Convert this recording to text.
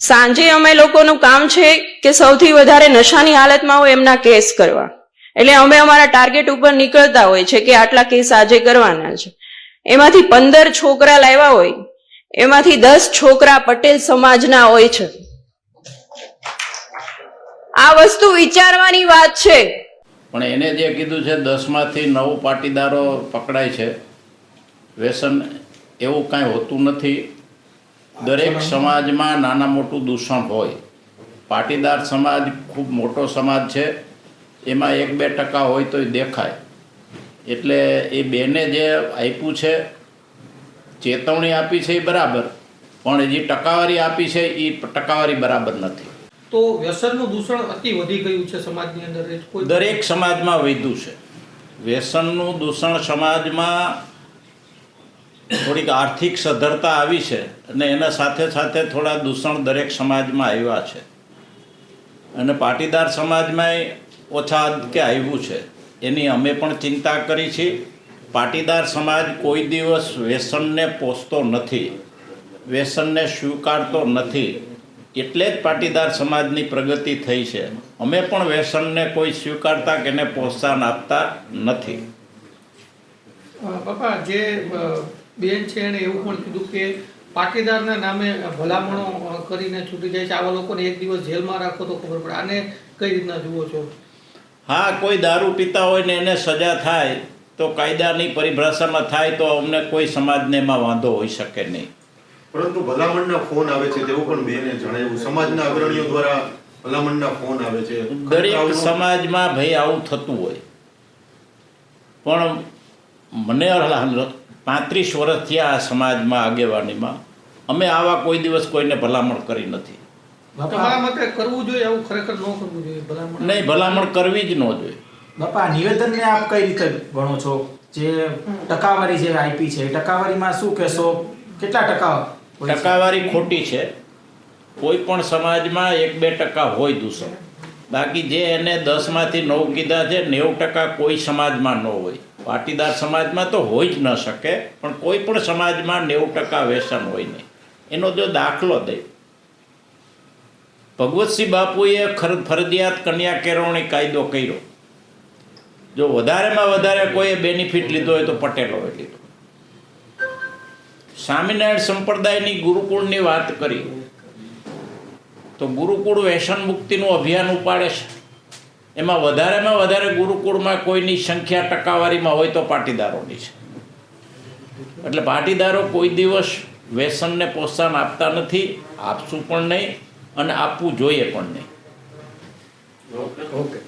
સાંજે અમે લોકોનું કામ છે કે સૌથી વધારે નશાની હાલતમાં હોય એમના કેસ કરવા. એટલે અમે અમારા ટાર્ગેટ ઉપર નીકળતા હોય છે કે આટલા કેસ આજે કરવાના છે. એમાંથી પંદર છોકરા લાવ્યા હોય, એમાંથી દસ છોકરા પટેલ સમાજના હોય છે. આ વસ્તુ વિચારવાની વાત છે. પણ એને જે કીધું છે, દસમાંથી નવ પાટીદારો પકડાય છે, વ્યસન એવું કાંઈ હોતું નથી. દરેક સમાજમાં નાના મોટું દૂષણ હોય. પાટીદાર સમાજ ખૂબ મોટો સમાજ છે. એમાં એક બે ટકા હોય તો દેખાય. એટલે એ બેને જે આપ્યું છે ચેતવણી આપી છે એ બરાબર. પણ જે ટકાવારી આપી છે એ ટકાવારી બરાબર નથી. તો વ્યસનનું દૂષણ અતિ વધી ગયું છે સમાજની અંદર દરેક સમાજમાં વધ્યું છે. વ્યસનનું દૂષણ સમાજમાં થોડીક આર્થિક સદ્ધરતા આવી છે અને એના સાથે સાથે થોડા દૂષણ દરેક સમાજમાં આવ્યા છે. અને પાટીદાર સમાજમાંય ઓછા કે આવ્યું છે. એની અમે પણ ચિંતા કરી છીએ. પાટીદાર સમાજ કોઈ દિવસ વ્યસનને પોષતો નથી, વ્યસનને સ્વીકારતો નથી. એટલે જ પાટીદાર સમાજની પ્રગતિ થઈ છે. અમે પણ વ્યસનને કોઈ સ્વીકારતા કે એને પ્રોત્સાહન આપતા નથી. બાપા, જે બેન છે એણે એવું પણ કીધું કે પાટીદારના નામે ભલામણો કરીને છૂટી જાય છે. આવા લોકોને એક દિવસ જેલમાં રાખો તો ખબર પડે. આને કઈ રીતના જુઓ છો? હા કોઈ દારૂ પીતા હોય ને એને સજા થાય તો કાયદાની પરિભાષામાં થાય તો અમને કોઈ સમાજને એમાં વાંધો હોઈ શકે નહીં. પરંતુ ભલામણના ફોન આવે છે તેવું પણ બેને જણાવ્યું. સમાજના અગ્રણીઓ દ્વારા ભલામણના ફોન આવે છે. દરેક સમાજમાં ભાઈ આવું થતું હોય. પણ મને પાંત્રીસ વર્ષ થયા આ સમાજમાં આગેવાનીમાં. અમે આવા કોઈ દિવસ કોઈને ભલામણ કરી નથી. કરવું જોઈએ આવું ખરેખર ન ભલામણ. નહીં ભલામણ કરવી જ ન જોઈએ. બાપા નિવેદનને આપ કઈ રીતે ગણો છો? જે ટકાવારી જે આઈપી છે ટકાવારીમાં શું કહેશો? કેટલા ટકા ટકાવારી ખોટી છે. કોઈ પણ સમાજમાં એક બે ટકા હોય દૂષણ. બાકી જે એને દસમાંથી નવ કીધા છે નેવું ટકા કોઈ સમાજમાં ન હોય. પાટીદાર સમાજમાં તો હોય જ ન શકે, પણ કોઈ પણ સમાજમાં નેવું ટકા વ્યસન હોય નહીં. એનો જો દાખલો દે ભગવતસિંહ બાપુએ ફરજિયાત કન્યા કેળવણી કાયદો કર્યો. જો વધારેમાં વધારે કોઈએ બેનિફિટ લીધો હોય તો પટેલોએ લીધો. સ્વામિનારાયણ સંપ્રદાયની ગુરુકુળની વાત કરી, તો ગુરુકુળ વ્યસન મુક્તિનું અભિયાન ઉપાડે છે. એમાં વધારેમાં વધારે ગુરુકુળમાં કોઈની સંખ્યા ટકાવારીમાં હોય તો પાટીદારોની છે. એટલે પાટીદારો કોઈ દિવસ વ્યસનને પ્રોત્સાહન આપતા નથી, આપશું પણ નહીં અને આપવું જોઈએ પણ નહીં. ઓકે